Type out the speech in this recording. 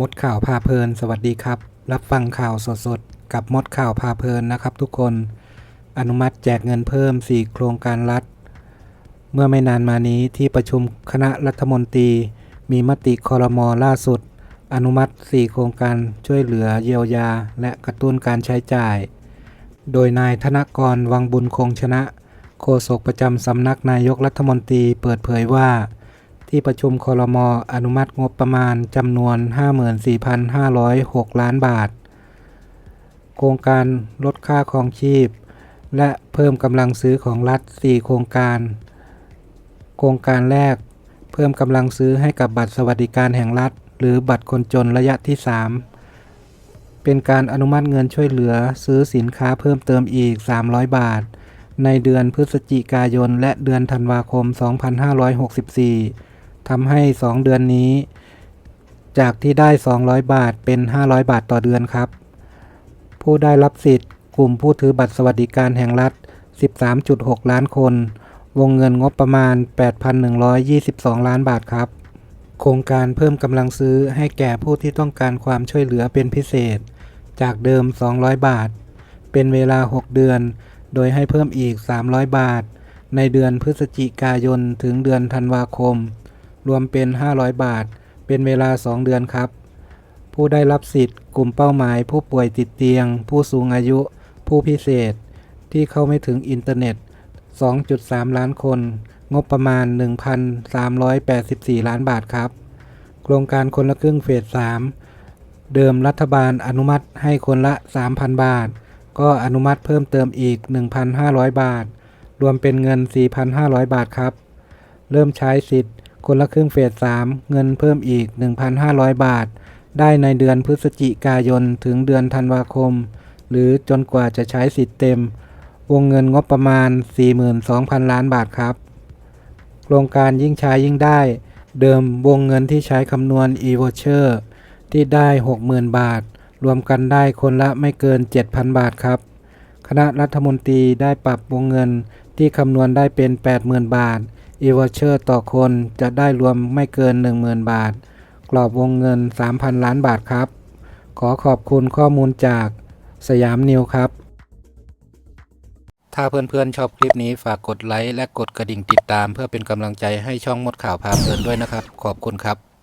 มดข่าวพาเพลิน สวัสดีครับ รับฟังข่าวสดๆ กับมดข่าวพาเพลินนะครับทุกคน อนุมัติแจกเงินเพิ่ม 4 โครงการรัฐ เมื่อไม่นานมานี้ที่ประชุมคณะรัฐมนตรี มีมติคอรมอล่าสุด อนุมัติ 4 โครงการช่วยเหลือเยียวยา และกระตุ้นการใช้จ่าย โดยนายธนกรวังบุญคงชนะ โฆษกประจำสำนักนายกรัฐมนตรีเปิดเผยว่า ที่ประชุมคอรมออนุมัติงบประมาณจำนวน 54,506 ล้านบาท โครงการลดค่าครองชีพ และเพิ่มกำลังซื้อของรัฐ 4 โครงการ โครงการแรก เพิ่มกำลังซื้อให้กับบัตรสวัสดิการแห่งรัฐ หรือบัตรคนจนระยะที่ 3 เป็นการอนุมัติเงินช่วยเหลือซื้อสินค้าเพิ่มเติมอีก 300 บาทในเดือนพฤศจิกายนและเดือนธันวาคม 2564 ทำให้ 2 เดือนนี้ จากที่ได้ 200 บาทเป็น 500 บาทต่อเดือนครับ ผู้ได้รับสิทธิ์กลุ่มผู้ถือบัตรสวัสดิการแห่งรัฐ 13.6 ล้านคน วงเงินงบประมาณ 8,122 ล้านบาทครับ โครงการเพิ่มกำลังซื้อให้แก่ผู้ที่ต้องการความช่วยเหลือเป็นพิเศษ จากเดิม 200 บาท เป็นเวลา 6 เดือน โดยให้เพิ่มอีก 300 บาท ในเดือนพฤศจิกายนถึงเดือนธันวาคม รวมเป็น 500 บาท เป็นเวลา 2 เดือนครับ ผู้ได้รับสิทธิ์กลุ่มเป้าหมาย ผู้ป่วยติดเตียง ผู้สูงอายุ ผู้พิเศษ ที่เข้าไม่ถึงอินเทอร์เน็ต 2.3 ล้านคน งบประมาณ 1,384 ล้านบาทครับ โครงการคนละครึ่งเฟส 3 เดิมรัฐบาลอนุมัติให้คนละ 3,000 บาท ก็อนุมัติเพิ่มเติมอีก 1,500 บาท รวมเป็นเงิน 4,500 บาทครับ เริ่มใช้สิทธิ์ คนละครึ่งเฟส3เงินเพิ่มอีก 1,500 บาท ได้ในเดือนพฤศจิกายนถึงเดือนธันวาคม หรือจนกว่าจะใช้สิทธิ์เต็ม วงเงินงบประมาณ 42,000 ล้านบาทครับ โครงการยิ่งใช้ยิ่งได้ เดิมวงเงินที่ใช้คำนวณ e-voucher ที่ได้ 60,000 บาท รวมกันได้คนละไม่เกิน 7,000 บาทครับ คณะรัฐมนตรีได้ปรับวงเงินที่คำนวณได้เป็น 80,000 บาท อีวอเชอร์ต่อคนจะได้รวมไม่เกิน 10,000 บาท กรอบวงเงิน 3,000 ล้านบาทครับ ขอขอบคุณข้อมูลจากสยามนิวครับ ถ้าเพื่อนๆชอบคลิปนี้ฝากกดไลค์และกดกระดิ่งติดตาม เพื่อเป็นกำลังใจให้ช่องมดข่าวพาเพลินด้วยนะครับ ขอบคุณครับ